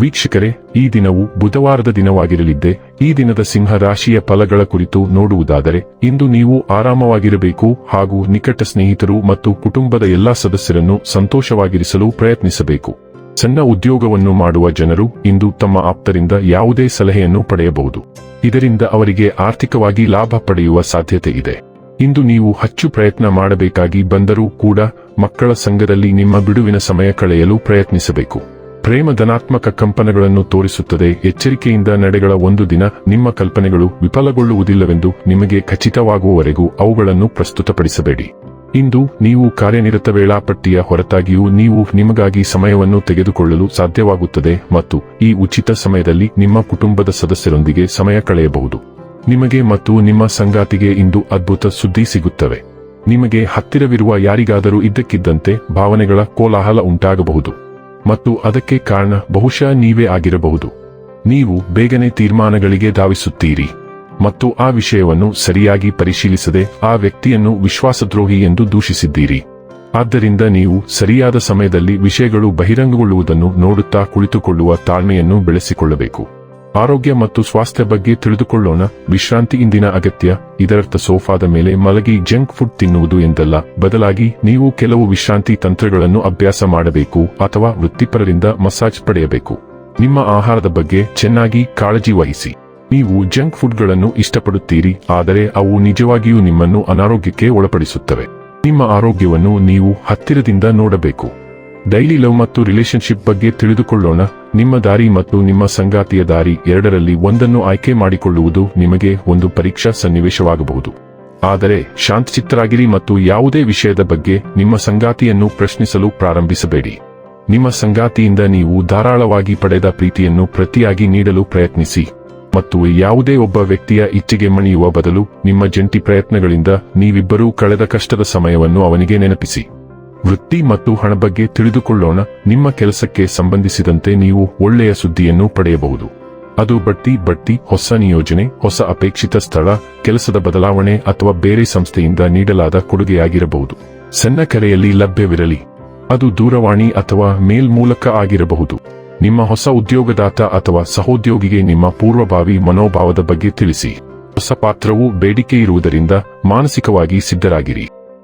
ವೀಕ್ಷಕರೇ, ಈ ದಿನವು ಬುಧವಾರದ ದಿನವಾಗಿರಲಿದ್ದೆ, ಈ ದಿನದ ಸಿಂಹ ರಾಶಿಯ ಫಲಗಳ ಕುರಿತು ನೋಡುವುದಾದರೆ, ಇಂದು ನೀವು ಆರಾಮವಾಗಿರಬೇಕು ಹಾಗೂ ನಿಕಟ ಸ್ನೇಹಿತರು ಮತ್ತು ಕುಟುಂಬದ ಎಲ್ಲಾ ಸದಸ್ಯರನ್ನು ಸಂತೋಷವಾಗಿರಿಸಲು ಪ್ರಯತ್ನಿಸಬೇಕು. ಸಣ್ಣ ಉದ್ಯೋಗವನ್ನು ಮಾಡುವ ಜನರು ಇಂದು ತಮ್ಮ ಆಪ್ತರಿಂದ ಯಾವುದೇ ಸಲಹೆಯನ್ನು ಪಡೆಯಬಹುದು. ಇದರಿಂದ ಅವರಿಗೆ ಆರ್ಥಿಕವಾಗಿ ಲಾಭ ಪಡೆಯುವ ಸಾಧ್ಯತೆ ಇದೆ. ಇಂದು ನೀವು ಹೆಚ್ಚು ಪ್ರಯತ್ನ ಮಾಡಬೇಕಾಗಿ ಬಂದರೂ ಕೂಡ ಮಕ್ಕಳ ಸಂಘದಲ್ಲಿ ನಿಮ್ಮ ಬಿಡುವಿನ ಸಮಯ ಕಳೆಯಲು ಪ್ರಯತ್ನಿಸಬೇಕು. ಪ್ರೇಮ ಧನಾತ್ಮಕ ಕಂಪನಗಳನ್ನು ತೋರಿಸುತ್ತದೆ. ಎಚ್ಚರಿಕೆಯಿಂದ ನಡೆಗಳ ಒಂದು ದಿನ ನಿಮ್ಮ ಕಲ್ಪನೆಗಳು ವಿಫಲಗೊಳ್ಳುವುದಿಲ್ಲವೆಂದು ನಿಮಗೆ ಖಚಿತವಾಗುವವರೆಗೂ ಅವುಗಳನ್ನು ಪ್ರಸ್ತುತಪಡಿಸಬೇಡಿ. ಇಂದು ನೀವು ಕಾರ್ಯನಿರತ ವೇಳಾಪಟ್ಟಿಯ ಹೊರತಾಗಿಯೂ ನೀವು ನಿಮಗಾಗಿ ಸಮಯವನ್ನು ತೆಗೆದುಕೊಳ್ಳಲು ಸಾಧ್ಯವಾಗುತ್ತದೆ ಮತ್ತು ಈ ಉಚಿತ ಸಮಯದಲ್ಲಿ ನಿಮ್ಮ ಕುಟುಂಬದ ಸದಸ್ಯರೊಂದಿಗೆ ಸಮಯ ಕಳೆಯಬಹುದು. ನಿಮಗೆ ಮತ್ತು ನಿಮ್ಮ ಸಂಗಾತಿಗೆ ಇಂದು ಅದ್ಭುತ ಸುದ್ದಿ ಸಿಗುತ್ತವೆ. ನಿಮಗೆ ಹತ್ತಿರವಿರುವ ಯಾರಿಗಾದರೂ ಇದ್ದಕ್ಕಿದ್ದಂತೆ ಭಾವನೆಗಳ ಕೋಲಾಹಲ ಉಂಟಾಗಬಹುದು. ಮತ್ತು ಅದಕ್ಕೆ ಕಾರಣ ಬಹುಶಃ ನೀವೇ ಆಗಿರಬಹುದು. ನೀವು ಬೇಗನೆ ತೀರ್ಮಾನಗಳಿಗೆ ಧಾವಿಸುತ್ತೀರಿ. ಮತ್ತು ಆ ವಿಷಯವನ್ನು ಸರಿಯಾಗಿ ಪರಿಶೀಲಿಸದೆ ಆ ವ್ಯಕ್ತಿಯನ್ನು ವಿಶ್ವಾಸದ್ರೋಹಿ ಎಂದು ದೂಷಿಸಿದ್ದೀರಿ. ಆದ್ದರಿಂದ ನೀವು ಸರಿಯಾದ ಸಮಯದಲ್ಲಿ ವಿಷಯಗಳು ಬಹಿರಂಗಗೊಳ್ಳುವುದನ್ನು ನೋಡುತ್ತಾ ಕುಳಿತುಕೊಳ್ಳುವ ತಾಳ್ಮೆಯನ್ನು ಬೆಳೆಸಿಕೊಳ್ಳಬೇಕು. ಆರೋಗ್ಯ ಮತ್ತು ಸ್ವಾಸ್ಥ್ಯ ಬಗ್ಗೆ ತಿಳಿದುಕೊಳ್ಳೋಣ. ವಿಶ್ರಾಂತಿ ಇಂದಿನ ಅಗತ್ಯ. ಇದರರ್ಥ ಸೋಫಾದ ಮೇಲೆ ಮಲಗಿ ಜಂಕ್ ಫುಡ್ ತಿನ್ನುವುದು ಎಂದಲ್ಲ. ಬದಲಾಗಿ ನೀವು ಕೆಲವು ವಿಶ್ರಾಂತಿ ತಂತ್ರಗಳನ್ನು ಅಭ್ಯಾಸ ಮಾಡಬೇಕು ಅಥವಾ ವೃತ್ತಿಪರರಿಂದ ಮಸಾಜ್ ಪಡೆಯಬೇಕು. ನಿಮ್ಮ ಆಹಾರದ ಬಗ್ಗೆ ಚೆನ್ನಾಗಿ ಕಾಳಜಿ ವಹಿಸಿ. ನೀವು ಜಂಕ್ ಫುಡ್ಗಳನ್ನು ಇಷ್ಟಪಡುತ್ತೀರಿ, ಆದರೆ ಅವು ನಿಜವಾಗಿಯೂ ನಿಮ್ಮನ್ನು ಅನಾರೋಗ್ಯಕ್ಕೆ ಒಳಪಡಿಸುತ್ತವೆ. ನಿಮ್ಮ ಆರೋಗ್ಯವನ್ನು ನೀವು ಹತ್ತಿರದಿಂದ ನೋಡಬೇಕು. ಡೈಲಿ ಲವ್ ಮತ್ತು ರಿಲೇಶನ್ಶಿಪ್ ಬಗ್ಗೆ ತಿಳಿದುಕೊಳ್ಳೋಣ. ನಿಮ್ಮ ದಾರಿ ಮತ್ತು ನಿಮ್ಮ ಸಂಗಾತಿಯ ದಾರಿ ಎರಡರಲ್ಲಿ ಒಂದನ್ನು ಆಯ್ಕೆ ಮಾಡಿಕೊಳ್ಳುವುದು ನಿಮಗೆ ಒಂದು ಪರೀಕ್ಷಾ ಸನ್ನಿವೇಶವಾಗಬಹುದು. ಆದರೆ, ಶಾಂತಚಿತ್ತರಾಗಿರಿ ಮತ್ತು ಯಾವುದೇ ವಿಷಯದ ಬಗ್ಗೆ ನಿಮ್ಮ ಸಂಗಾತಿಯನ್ನು ಪ್ರಶ್ನಿಸಲು ಪ್ರಾರಂಭಿಸಬೇಡಿ. ನಿಮ್ಮ ಸಂಗಾತಿಯಿಂದ ನೀವು ಧಾರಾಳವಾಗಿ ಪಡೆದ ಪ್ರೀತಿಯನ್ನು ಪ್ರತಿಯಾಗಿ ನೀಡಲು ಪ್ರಯತ್ನಿಸಿ. ಮತ್ತು ಯಾವುದೇ ಒಬ್ಬ ವ್ಯಕ್ತಿಯ ಇಚ್ಛೆಗೆ ಮಣಿಯುವ ಬದಲು ನಿಮ್ಮ ಜಂಟಿ ಪ್ರಯತ್ನಗಳಿಂದ ನೀವಿಬ್ಬರೂ ಕಳೆದ ಕಷ್ಟದ ಸಮಯವನ್ನು ಅವನಿಗೆ ನೆನಪಿಸಿ. ವೃತ್ತಿ ಮತ್ತು ಹಣ ಬಗ್ಗೆ ತಿಳಿದುಕೊಳ್ಳೋಣ. ನಿಮ್ಮ ಕೆಲಸಕ್ಕೆ ಸಂಬಂಧಿಸಿದಂತೆ ನೀವು ಒಳ್ಳೆಯ ಸುದ್ದಿಯನ್ನು ಪಡೆಯಬಹುದು. ಅದು ಬಡ್ತಿ ಬಡ್ತಿ, ಹೊಸ ನಿಯೋಜನೆ, ಹೊಸ ಅಪೇಕ್ಷಿತ ಸ್ಥಳ, ಕೆಲಸದ ಬದಲಾವಣೆ ಅಥವಾ ಬೇರೆ ಸಂಸ್ಥೆಯಿಂದ ನೀಡಲಾದ ಕೊಡುಗೆಯಾಗಿರಬಹುದು. ಸಣ್ಣ ಕರೆಯಲ್ಲಿ ಲಭ್ಯವಿರಲಿ. ಅದು ದೂರವಾಣಿ ಅಥವಾ ಮೇಲ್ ಮೂಲಕ ಆಗಿರಬಹುದು. ನಿಮ್ಮ ಹೊಸ ಉದ್ಯೋಗದಾತ ಅಥವಾ ಸಹೋದ್ಯೋಗಿಗೆ ನಿಮ್ಮ ಪೂರ್ವಭಾವಿ ಮನೋಭಾವದ ಬಗ್ಗೆ ತಿಳಿಸಿ. ಹೊಸ ಪಾತ್ರವು ಬೇಡಿಕೆ ಇರುವುದರಿಂದ ಮಾನಸಿಕವಾಗಿ ಸಿದ್ಧರಾಗಿರಿ.